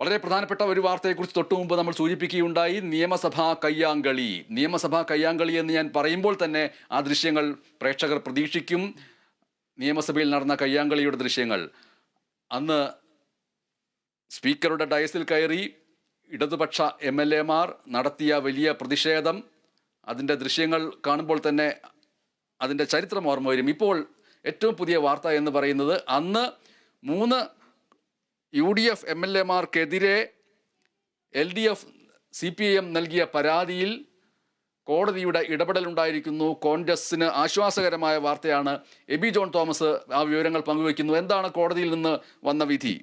വളരെ പ്രധാനപ്പെട്ട ഒരു വാർത്തയെക്കുറിച്ച് തൊട്ടു മുമ്പ് നമ്മൾ സൂചിപ്പിക്കുകയുണ്ടായി നിയമസഭാ കയ്യാങ്കളി. നിയമസഭാ കയ്യാങ്കളി എന്ന് ഞാൻ പറയുമ്പോൾ തന്നെ ആ ദൃശ്യങ്ങൾ പ്രേക്ഷകർ പ്രതീക്ഷിക്കും. നിയമസഭയിൽ നടന്ന കയ്യാങ്കളിയുടെ ദൃശ്യങ്ങൾ. അന്ന് സ്പീക്കറുടെ ഡയസിൽ കയറി ഇടതുപക്ഷ എം എൽ എമാർ നടത്തിയ വലിയ പ്രതിഷേധം. അതിന്റെ ദൃശ്യങ്ങൾ കാണുമ്പോൾ തന്നെ അതിന്റെ ചരിത്രം ഓർമ്മ വരും. ഇപ്പോൾ ഏറ്റവും പുതിയ വാർത്ത എന്ന് പറയുന്നത് അന്ന് മൂന്ന് U D F M L എമാർക്കെതിരെ L D F C P M നൽകിയ പരാതിയിൽ കോടതിയുടെ ഇടപെടലുണ്ടായിരിക്കുന്നു. കോൺഗ്രസിന് ആശ്വാസകരമായ വാർത്തയാണ് എബി ജോൺ തോമസ് ആ വിവരങ്ങൾ പങ്കുവയ്ക്കുന്നു. എന്താണ് കോടതിയിൽ നിന്ന് വന്ന വിധി?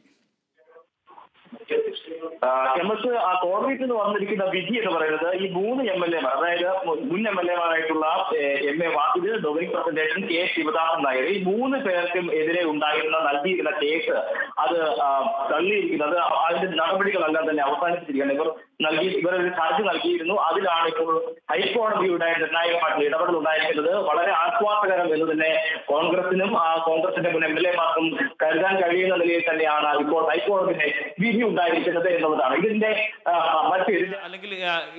എം എസ് ആ കോടതിയിൽ നിന്ന് വന്നിരിക്കുന്ന വിധി എന്ന് പറയുന്നത് ഈ മൂന്ന് എം എൽ എമാർ അതായത് മുൻ M L എമാരായിട്ടുള്ള M A Vasid Dominic Presentation K Sivadasan Nair ഈ മൂന്ന് പേർക്കും എതിരെ ഉണ്ടായിരുന്ന നൽകിയിരുന്ന കേസ് അത് തള്ളിയിരിക്കുന്നത് അതിന്റെ നടപടികളെല്ലാം തന്നെ അവസാനിപ്പിച്ചിരിക്കുകയാണ്. ഇവർ നൽകി ഇവർ ഒരു ഹർജി നൽകിയിരുന്നു. അതിലാണ് ഇപ്പോൾ ഹൈക്കോടതിയുടെ നിർണായകമായിട്ടുള്ള ഇടപെടൽ ഉണ്ടായിരിക്കുന്നത്. വളരെ ആശ്വാസകരം എന്ന് തന്നെ കോൺഗ്രസിനും ആ കോൺഗ്രസിന്റെ മുൻ എം എൽ എമാർക്കും കരുതാൻ കഴിയുന്ന നിലയിൽ തന്നെയാണ് ഇപ്പോൾ ഹൈക്കോടതിയുടെ വിധി ഉണ്ടായിരിക്കുന്നത് എന്നുള്ളതാണ്. ഇതിന്റെ മറ്റ് അല്ലെങ്കിൽ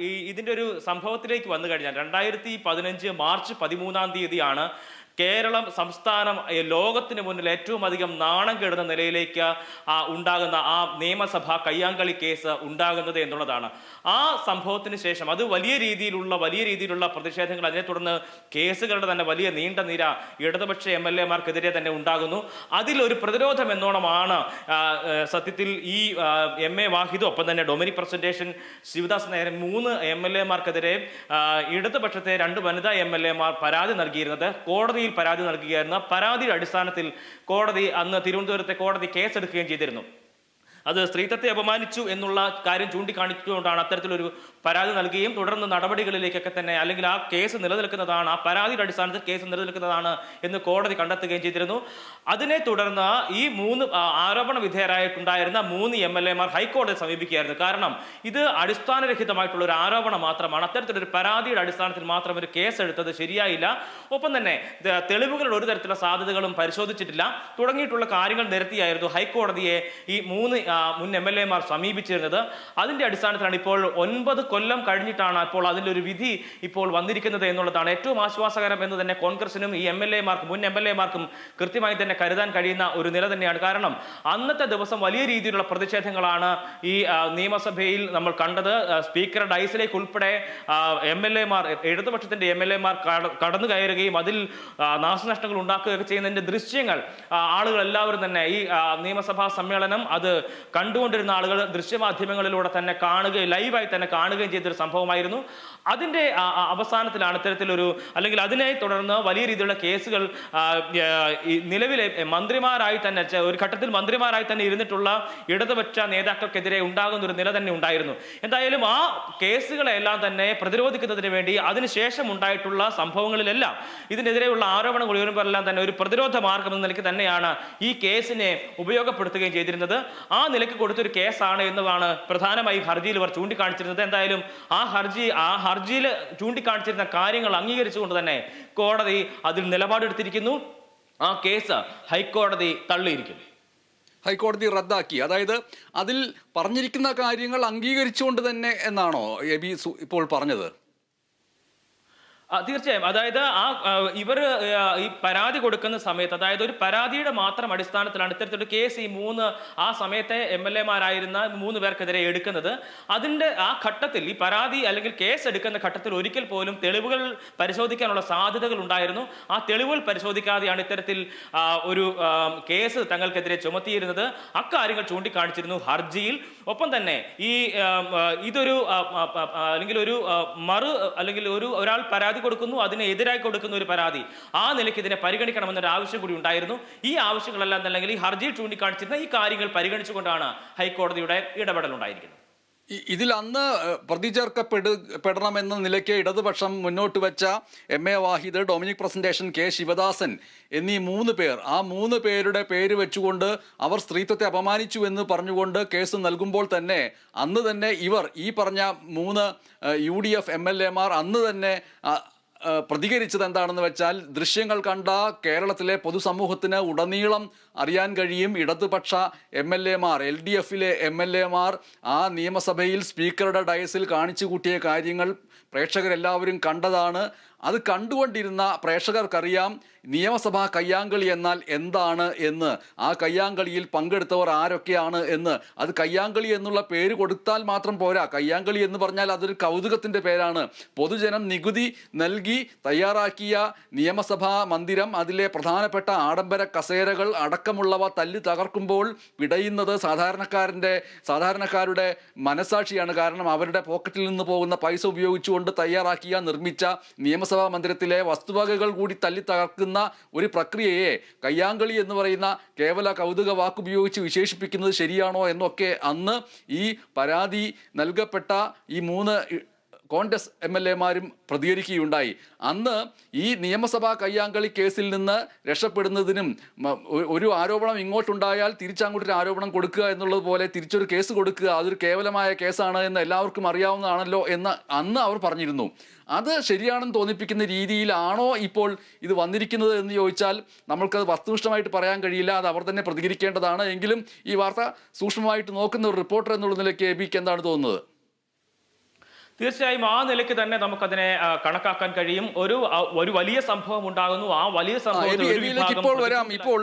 ഈ ഇതിന്റെ ഒരു സംഭവത്തിലേക്ക് വന്നു കഴിഞ്ഞാൽ രണ്ടായിരത്തി പതിനഞ്ച് മാർച്ച് പതിമൂന്നാം തീയതിയാണ് കേരളം സംസ്ഥാനം ലോകത്തിന് മുന്നിൽ ഏറ്റവും അധികം നാണം കെടുന്ന നിലയിലേക്ക് ആ, ഉണ്ടാകുന്ന ആ നിയമസഭാ കയ്യാങ്കളി കേസ് ഉണ്ടാകുന്നത് എന്നുള്ളതാണ്. ആ സംഭവത്തിന് ശേഷം അത് വലിയ രീതിയിലുള്ള വലിയ രീതിയിലുള്ള പ്രതിഷേധങ്ങൾ അതിനെ തുടർന്ന് കേസുകളുടെ തന്നെ വലിയ നീണ്ട നിര ഇടതുപക്ഷ എം എൽ എമാർക്കെതിരെ തന്നെ ഉണ്ടാകുന്നു. അതിലൊരു പ്രതിരോധം എന്നോണമാണ് സത്യത്തിൽ ഈ എം എ വാഹിദും ഒപ്പം തന്നെ ഡൊമിനിക് പ്രസന്റേഷൻ ശിവദാസ് നേരെ മൂന്ന് എം എൽ എമാർക്കെതിരെ ഇടതുപക്ഷത്തെ രണ്ട് വനിതാ എം എൽ എമാർ പരാതി നൽകിയിരുന്നത് കോടതിയിൽ പരാതി നൽകുകയായിരുന്നു പരാതിയുടെ അടിസ്ഥാനത്തിൽ കോടതി അന്ന് തിരുവനന്തപുരത്തെ കോടതി കേസെടുക്കുകയും ചെയ്തിരുന്നു. അത് സ്ത്രീത്വത്തെ അപമാനിച്ചു എന്നുള്ള കാര്യം ചൂണ്ടിക്കാണിച്ചുകൊണ്ടാണ് അത്തരത്തിലൊരു പരാതി നൽകുകയും തുടർന്ന് നടപടികളിലേക്കൊക്കെ തന്നെ അല്ലെങ്കിൽ ആ കേസ് നിലനിൽക്കുന്നതാണ് ആ പരാതിയുടെ അടിസ്ഥാനത്തിൽ കേസ് നിലനിൽക്കുന്നതാണ് എന്ന് കോടതി കണ്ടെത്തുകയും ചെയ്തിരുന്നു. അതിനെ തുടർന്ന് ഈ മൂന്ന് ആരോപണ വിധേയരായിട്ടുണ്ടായിരുന്ന മൂന്ന് എം എൽ എമാർ ഹൈക്കോടതിയെ സമീപിക്കുകയായിരുന്നു. കാരണം ഇത് അടിസ്ഥാനരഹിതമായിട്ടുള്ള ഒരു ആരോപണം മാത്രമാണ്. അത്തരത്തിലൊരു പരാതിയുടെ അടിസ്ഥാനത്തിൽ മാത്രം ഒരു കേസ് എടുത്തത് ശരിയായില്ല. ഒപ്പം തന്നെ തെളിവുകളുടെ ഒരു തരത്തിലുള്ള സാധ്യതകളും പരിശോധിച്ചിട്ടില്ല. തുടങ്ങിയിട്ടുള്ള കാര്യങ്ങൾ നിരത്തിയായിരുന്നു ഹൈക്കോടതിയെ ഈ മൂന്ന് മുൻ എം എൽ എമാർ സമീപിച്ചിരുന്നത്. അതിന്റെ അടിസ്ഥാനത്തിലാണ് ഇപ്പോൾ ഒൻപത് കൊല്ലം കഴിഞ്ഞിട്ടാണ് ഇപ്പോൾ അതിന്റെ ഒരു വിധി ഇപ്പോൾ വന്നിരിക്കുന്നത് എന്നുള്ളതാണ്. ഏറ്റവും ആശ്വാസകരം എന്ന് തന്നെ കോൺഗ്രസിനും ഈ എം എൽ എമാർക്കും മുൻ എം എൽ എമാർക്കും കൃത്യമായി തന്നെ കരുതാൻ കഴിയുന്ന ഒരു നില തന്നെയാണ്. കാരണം അന്നത്തെ ദിവസം വലിയ രീതിയിലുള്ള പ്രതിഷേധങ്ങളാണ് ഈ നിയമസഭയിൽ നമ്മൾ കണ്ടത്. സ്പീക്കറുടെ ഡൈസിലേക്ക് ഉൾപ്പെടെ എം എൽ എമാർ ഇടതുപക്ഷത്തിന്റെ എം എൽ എമാർ കടന്നു കയറുകയും അതിൽ നാശനഷ്ടങ്ങൾ ഉണ്ടാക്കുകയൊക്കെ ചെയ്യുന്നതിന്റെ ദൃശ്യങ്ങൾ ആളുകൾ എല്ലാവരും തന്നെ ഈ നിയമസഭാ സമ്മേളനം അത് കണ്ടുകൊണ്ടിരുന്ന ആളുകൾ ദൃശ്യമാധ്യമങ്ങളിലൂടെ തന്നെ കാണുകയും ലൈവായി തന്നെ കാണുകയും ചെയ്തൊരു സംഭവമായിരുന്നു. അതിന്റെ അവസാനത്തിലാണ് ഇത്തരത്തിലൊരു അല്ലെങ്കിൽ അതിനെ തുടർന്ന് വലിയ രീതിയിലുള്ള കേസുകൾ നിലവിലെ മന്ത്രിമാരായി തന്നെ ഒരു ഘട്ടത്തിൽ മന്ത്രിമാരായി തന്നെ ഇരുന്നിട്ടുള്ള ഇടതുപക്ഷ നേതാക്കൾക്കെതിരെ ഉണ്ടാകുന്ന ഒരു നില തന്നെ ഉണ്ടായിരുന്നു. എന്തായാലും ആ കേസുകളെല്ലാം തന്നെ പ്രതിരോധിക്കുന്നതിന് വേണ്ടി അതിനുശേഷം ഉണ്ടായിട്ടുള്ള സംഭവങ്ങളിലെല്ലാം ഇതിനെതിരെയുള്ള ആരോപണം ഉയരുമ്പോഴെല്ലാം തന്നെ ഒരു പ്രതിരോധ മാർഗം എന്ന നിലയ്ക്ക് തന്നെയാണ് ഈ കേസിനെ ഉപയോഗപ്പെടുത്തുകയും ചെയ്തിരുന്നത്. ആ നിലയ്ക്ക് കൊടുത്തൊരു കേസാണ് എന്നതാണ് പ്രധാനമായി ഹർജിയിൽ ഇവർ ചൂണ്ടിക്കാണിച്ചിരുന്നത്. എന്തായാലും ആ ഹർജി ആ ഹർജിയിൽ ചൂണ്ടിക്കാണിച്ചിരുന്ന കാര്യങ്ങൾ അംഗീകരിച്ചുകൊണ്ട് തന്നെ കോടതി അതിൽ നിലപാടെടുത്തിരിക്കുന്നു. ആ കേസ് ഹൈക്കോടതി തള്ളിയിരിക്കുന്നു. ഹൈക്കോടതി റദ്ദാക്കി. അതായത് അതിൽ പറഞ്ഞിരിക്കുന്ന കാര്യങ്ങൾ അംഗീകരിച്ചുകൊണ്ട് തന്നെ എന്നാണോ എബി ഇപ്പോൾ പറഞ്ഞത്? തീർച്ചയായും. അതായത് ആ ഇവർ ഈ പരാതി കൊടുക്കുന്ന സമയത്ത് അതായത് ഒരു പരാതിയുടെ മാത്രം അടിസ്ഥാനത്തിലാണ് ഇത്തരത്തിലൊരു കേസ് ഈ മൂന്ന് ആ സമയത്തെ എം എൽ എമാരായിരുന്ന മൂന്ന് പേർക്കെതിരെ എടുക്കുന്നത്. അതിന്റെ ആ ഘട്ടത്തിൽ ഈ പരാതി അല്ലെങ്കിൽ കേസ് എടുക്കുന്ന ഘട്ടത്തിൽ ഒരിക്കൽ പോലും തെളിവുകൾ പരിശോധിക്കാനുള്ള സാധ്യതകൾ ഉണ്ടായിരുന്നു. ആ തെളിവുകൾ പരിശോധിക്കാതെയാണ് ഇത്തരത്തിൽ ഒരു കേസ് തങ്ങൾക്കെതിരെ ചുമത്തിയിരുന്നത്. അക്കാര്യങ്ങൾ ചൂണ്ടിക്കാണിച്ചിരുന്നു ഹർജിയിൽ. ഒപ്പം തന്നെ ഈ ഇതൊരു അല്ലെങ്കിൽ ഒരു മറു അല്ലെങ്കിൽ ഒരു ഒരാൾ പരാതി കൊടുക്കുന്നു അതിനെ എതിരായി കൊടുക്കുന്ന ഒരു പരാതി. ആ നിലയ്ക്ക് ഇതിനെ പരിഗണിക്കണമെന്നൊരു ആവശ്യം കൂടി ഉണ്ടായിരുന്നു. ഈ ആവശ്യങ്ങളെല്ലാം അല്ലെങ്കിൽ ഈ ഹർജിയിൽ ചൂണ്ടിക്കാണിച്ചിരുന്ന ഈ കാര്യങ്ങൾ പരിഗണിച്ചുകൊണ്ടാണ് ഹൈക്കോടതിയുടെ ഇടപെടൽ ഉണ്ടായിരിക്കുന്നത് ഇതിൽ അന്ന് പ്രതിചേർക്കപ്പെടപ്പെടണമെന്ന പ്രതി ചേർക്കപ്പെടു പെടണമെന്ന നിലയ്ക്ക് ഇടതുപക്ഷം മുന്നോട്ട് വെച്ച M A Wahid Dominic Presentation K Sivadasan എന്നീ മൂന്ന് പേർ ആ മൂന്ന് പേരുടെ പേര് വെച്ചുകൊണ്ട് അവർ സ്ത്രീത്വത്തെ അപമാനിച്ചു എന്ന് പറഞ്ഞുകൊണ്ട് കേസ് നൽകുമ്പോൾ തന്നെ അന്ന് തന്നെ ഇവർ ഈ പറഞ്ഞ മൂന്ന് U D F M L എമാർ അന്ന് തന്നെ പ്രതികരിച്ചത് എന്താണെന്ന് വെച്ചാൽ ദൃശ്യങ്ങൾ കണ്ട കേരളത്തിലെ പൊതുസമൂഹത്തിന് ഉടനീളം അറിയാൻ കഴിയും. ഇടതുപക്ഷ എം എൽ എമാർ എൽ ഡി എഫിലെ എം എൽ എമാർ ആ നിയമസഭയിൽ സ്പീക്കറുടെ ഡയസിൽ കാണിച്ചു കൂട്ടിയ കാര്യങ്ങൾ പ്രേക്ഷകരെല്ലാവരും കണ്ടതാണ്. അത് കണ്ടുകൊണ്ടിരുന്ന പ്രേക്ഷകർക്കറിയാം നിയമസഭാ കയ്യാങ്കളി എന്നാൽ എന്താണ് എന്ന്. ആ കയ്യാങ്കളിയിൽ പങ്കെടുത്തവർ ആരൊക്കെയാണ് എന്ന്. അത് കയ്യാങ്കളി എന്നുള്ള പേര് കൊടുത്താൽ മാത്രം പോരാ. കയ്യാങ്കളി എന്ന് പറഞ്ഞാൽ അതൊരു കൗതുകത്തിന്റെ പേരാണ്. പൊതുജനം നികുതി നൽകി തയ്യാറാക്കിയ നിയമസഭാ മന്ദിരം അതിലെ പ്രധാനപ്പെട്ട ആഡംബര കസേരകൾ അടക്കമുള്ളവ തല്ലി തകർക്കുമ്പോൾ വിടയുന്നത് സാധാരണക്കാരന്റെ സാധാരണക്കാരുടെ മനസാക്ഷിയാണ് കാരണം അവരുടെ പോക്കറ്റിൽ നിന്ന് പോകുന്ന പൈസ ഉപയോഗിച്ചുകൊണ്ട് തയ്യാറാക്കിയ നിർമ്മിച്ച നിയമസഭാ മന്ദിരത്തിലെ വസ്തുവകകൾ കൂടി തല്ലി തകർക്കുന്ന ഒരു പ്രക്രിയയെ കയ്യാങ്കളി എന്ന് പറയുന്ന കേവല കൗതുക വാക്കുപയോഗിച്ച് വിശേഷിപ്പിക്കുന്നത് ശരിയാണോ എന്നൊക്കെ അന്ന് ഈ പരാതി നൽകപ്പെട്ട ഈ മൂന്ന് കോൺഗ്രസ് എം എൽ എമാരും പ്രതികരിക്കുകയുണ്ടായി. അന്ന് ഈ നിയമസഭാ കയ്യാങ്കളി കേസിൽ നിന്ന് രക്ഷപ്പെടുന്നതിനും ഒരു ആരോപണം ഇങ്ങോട്ടുണ്ടായാൽ തിരിച്ചങ്ങോട്ടൊരു ആരോപണം കൊടുക്കുക എന്നുള്ളത് പോലെ തിരിച്ചൊരു കേസ് കൊടുക്കുക അതൊരു കേവലമായ കേസാണ് എന്ന് എല്ലാവർക്കും അറിയാവുന്നതാണല്ലോ എന്ന് അന്ന് അവർ പറഞ്ഞിരുന്നു. അത് ശരിയാണെന്ന് തോന്നിപ്പിക്കുന്ന രീതിയിലാണോ ഇപ്പോൾ ഇത് വന്നിരിക്കുന്നത് എന്ന് ചോദിച്ചാൽ നമ്മൾക്കത് വസ്തുനിഷ്ഠമായിട്ട് പറയാൻ കഴിയില്ല. അത് അവർ തന്നെ പ്രതികരിക്കേണ്ടതാണ്. എങ്കിലും ഈ വാർത്ത സൂക്ഷ്മമായിട്ട് നോക്കുന്ന ഒരു റിപ്പോർട്ടർ എന്നുള്ള നിലയ്ക്ക് എ ബിക്ക് എന്താണ് തോന്നുന്നത്? തീർച്ചയായും ആ നിലയ്ക്ക് തന്നെ നമുക്കതിനെ കണക്കാക്കാൻ കഴിയും. ഒരു ഒരു വലിയ സംഭവം ഉണ്ടാകുന്നു. ആ വലിയ സംഭവം ഇപ്പോൾ വരാം. ഇപ്പോൾ